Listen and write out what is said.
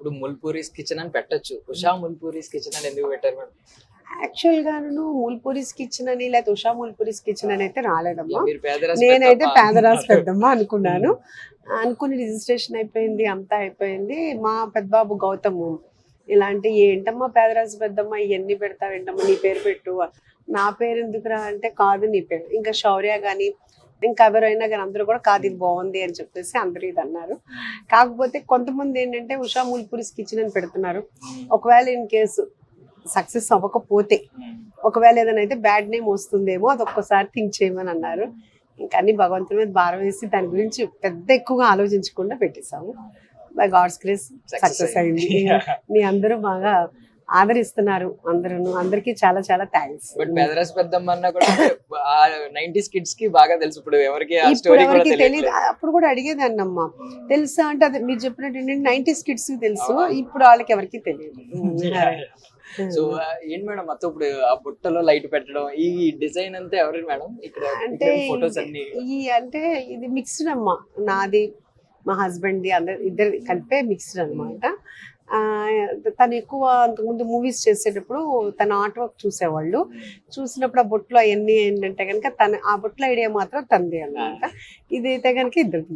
ఇప్పుడు ముల్పూరీస్ కిచెన్ అని పెట్టొచ్చు. ఉషా ముల్పూరీస్ కిచెన్ అని ఎందుకు పెట్టారు మేడం? యాక్చువల్గా నేను మూల్పూరిస్ కిచెన్ అని లేకపోతే ఉషా మూల్పూరిస్ కిచెన్ అని అయితే రాలేదమ్మా. నేనైతే అంటున్నారు. పెద్దమ్మ అనుకున్నాను. అనుకుని రిజిస్ట్రేషన్ అయిపోయింది అంతా అయిపోయింది. మా పెద్దబాబు గౌతము ఇలాంటి ఏంటమ్మా పేదరాశి పెద్దమ్మ ఇవన్నీ పెడతావేంటమ్మా నీ పేరు పెట్టు. నా పేరు ఎందుకురా? అంటే కాదు నీ పేరు. ఇంకా శౌర్య కానీ ఇంకా ఎవరైనా కానీ అందరూ కూడా కాదు ఇది బాగుంది అని చెప్పేసి అందరూ ఇది అన్నారు. కాకపోతే కొంతమంది ఏంటంటే ఉషా మూల్పూరిస్ కిచెన్ అని పెడుతున్నారు. ఒకవేళ ఇన్ కేసు సక్సెస్ అవ్వకపోతే ఒకవేళ ఏదైనా అయితే బ్యాడ్ నేమ్ వస్తుందేమో అది ఒక్కసారి థింక్ చేయమని అన్నారు. ఇంకా అన్ని భగవంతుడి మీద భారం వేసి దాని గురించి పెద్ద ఎక్కువగా ఆలోచించకుండా పెట్టేశాము. బై గాడ్స్ గ్రేస్ సక్సెస్ అయింది. మీ అందరూ బాగా ఆదరిస్తున్నారు అందరూ అందరికీ చాలా చాలా థ్యాంక్స్ బట్ పేదరాశి పెద్దమ్మ అన్న కూడా నైన్టీస్ కిడ్స్కి బాగా తెలుసు. ఇప్పుడు ఎవరికి ఎవరికి తెలియదు అప్పుడు కూడా అడిగేదాన్ని అమ్మ తెలుసా అంటే అది మీరు చెప్పినట్టు నైన్టీస్ కిడ్స్ తెలుసు. ఇప్పుడు వాళ్ళకి ఎవరికి తెలియదు సో ఏంటి మేడం మొత్తం ఇప్పుడు ఆ బుట్టలో లైట్ పెట్టడం ఈ డిజైన్ అంతా ఎవరు మేడం? ఇక్కడ అంటే ఫొటోస్ అన్ని. ఈ అంటే ఇది మిక్స్డ్ అమ్మా. నాది మా హస్బెండ్ ది అందరు ఇద్దరు కలిపే మిక్స్డ్ అనమాట తను ఎక్కువ అంతకుముందు మూవీస్ చేసేటప్పుడు తన ఆర్ట్ వర్క్ చూసేవాళ్ళు. చూసినప్పుడు ఆ బొట్లో అవన్నీ ఏంటంటే కనుక తన ఆ బొట్లో ఐడియా మాత్రం తనది అన్నమాట. ఇదైతే కనుక ఇద్దరికి